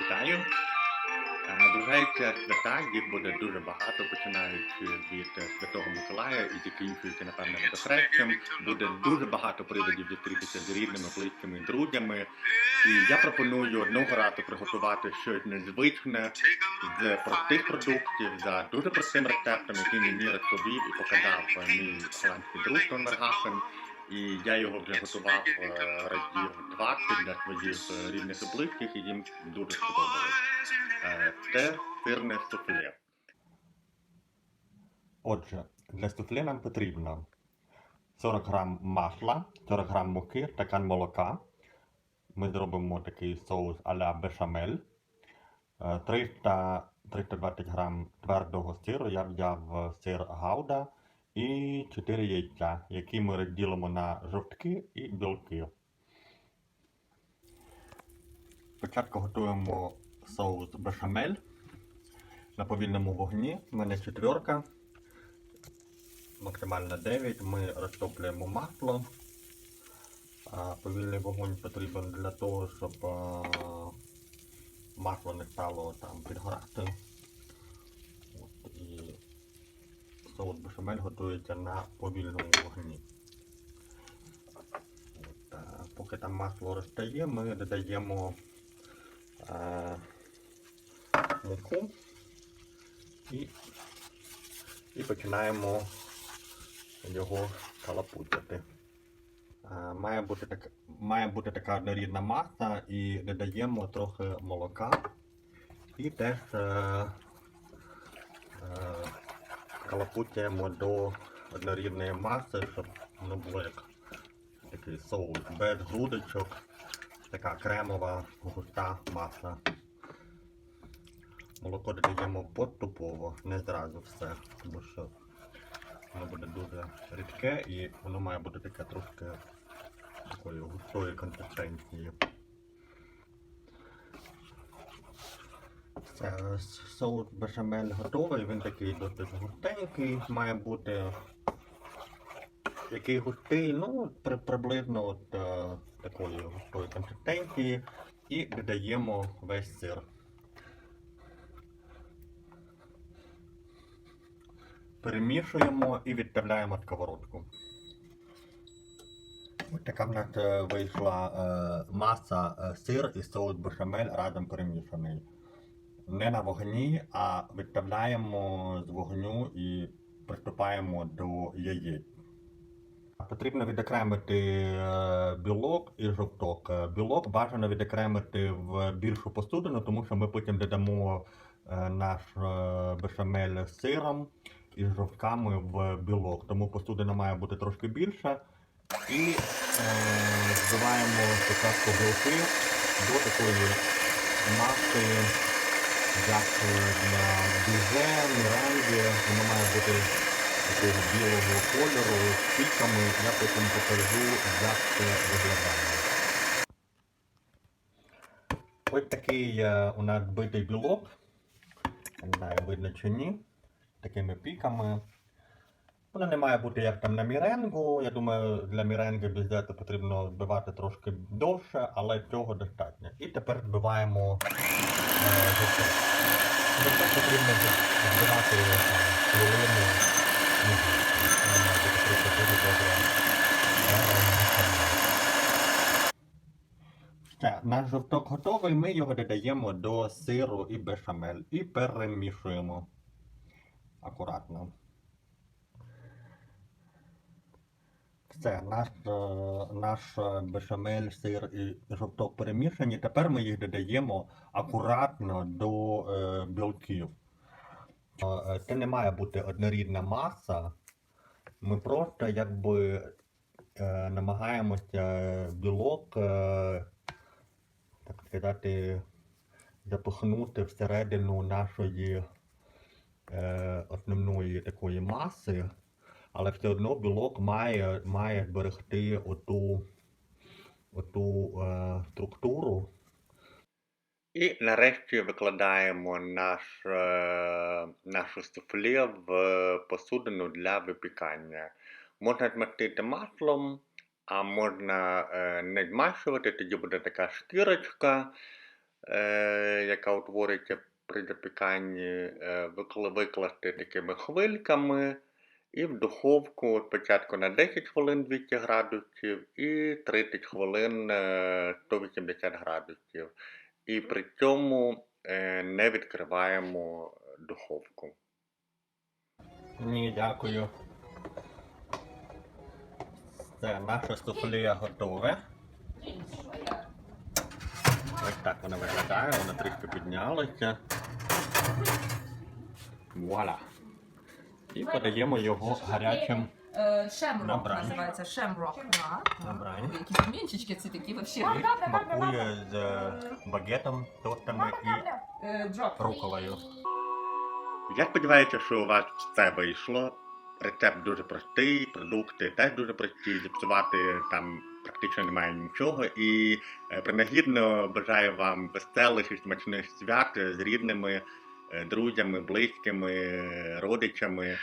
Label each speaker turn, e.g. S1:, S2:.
S1: Вітаю. Е, Наближається свята, їх буде дуже багато, починаючи від е, Святого Миколая і закінчуючи, напевно, водохрещем. Буде дуже багато приводів зустрітися з рідними, близькими, друзями. І я пропоную одного разу приготувати щось незвичне з простих продуктів за дуже простим рецептом, який мені розповів і показав мій голландський друг Тон Вергахен. І я його вже готував е, разів 20 для своїх е, рідних і близьких, і їм дуже сподобалось. Е, Це сирне суфле. Отже, для суфле нам потрібно 40 грам масла, 40 грам муки, стакан молока. Ми зробимо такий соус а-ля бешамель. Е, 300, 320 грам твердого сиру. Я взяв е, сир гауда і 4 яйця, які ми розділимо на жовтки і білки. Спочатку готуємо соус бешамель на повільному вогні. У мене четверка, максимально 9. Ми розтоплюємо масло. Повільний вогонь потрібен для того, щоб масло не стало там підгорати. От, і соус бешамель готується на повільному вогні. От, а, поки там масло розтає, ми додаємо а, муку і, і починаємо його калапутити. Має бути, так, має бути така однорідна маса і додаємо трохи молока і теж е, е, калапутуємо до однорідної маси, щоб воно було як такий соус без грудочок, така кремова густа маса. Молоко додаємо поступово, не зразу все, тому що воно буде дуже рідке і воно має бути таке трошки такої густої консистенції. Все, соус бешамель готовий, він такий досить густенький, має бути який густий, ну, при, приблизно от, е, такої густої консистенції і додаємо весь сир. Перемішуємо і відправляємо сковородку. Ось така в нас е, вийшла е, маса е, сир і соус бешамель разом перемішаний. Не на вогні, а відправляємо з вогню і приступаємо до яєць. Потрібно відокремити е, білок і жовток. Е, Білок бажано відокремити в більшу посудину, тому що ми потім додамо е, наш бешамель з сиром і жовтками в білок. Тому посудина має бути трошки більша. І е, збиваємо спочатку білки до такої маси, як е, для бізе, міранді. Воно має бути такого білого кольору з піками. Я потім покажу, як це виглядає. Ось такий е, у нас битий білок. Не знаю, видно чи ні. Такими піками. Воно не має бути як там на міренгу. Я думаю, для міренги бюджету потрібно збивати трошки довше, але цього достатньо. І тепер збиваємо е, жовток. Потрібно збивати е, хвилину. ну, е, наш жовток готовий, ми його додаємо до сиру і бешамель і перемішуємо акуратно. Все, наш, е, наш е, бешамель, сир і жовток перемішані. Тепер ми їх додаємо акуратно до е, білків. Це не має бути однорідна маса. Ми просто якби намагаємося білок, так сказати, запихнути всередину нашої основної такої маси але все одно білок має, має зберегти оту, оту е, структуру. І нарешті викладаємо наш, е, нашу суфле в посудину для випікання. Можна змастити маслом, а можна е, не змащувати, тоді буде така шкірочка. е, яка утворюється при запіканні, е, викласти такими хвильками. І в духовку спочатку на 10 хвилин 200 градусів і 30 хвилин е, 180 градусів. І при цьому е, не відкриваємо духовку. Ні, дякую. Все, наше суфле готове. Ось так воно виглядає, воно трішки піднялося. Вуаля. І подаємо його гарячим
S2: Шемрок
S1: Набрань.
S2: називається Шемрок. На.
S1: Набрань.
S2: Ой, Які пельменчички ці такі вообще.
S1: і смакує з е, багетом, тостами і
S2: Е,
S1: руколою. Я сподіваюся, що у вас все вийшло. Рецепт дуже простий, продукти теж дуже прості, зіпсувати там практично немає нічого. І е, принагідно бажаю вам веселих і смачних свят з рідними, друзями, близькими, е, родичами.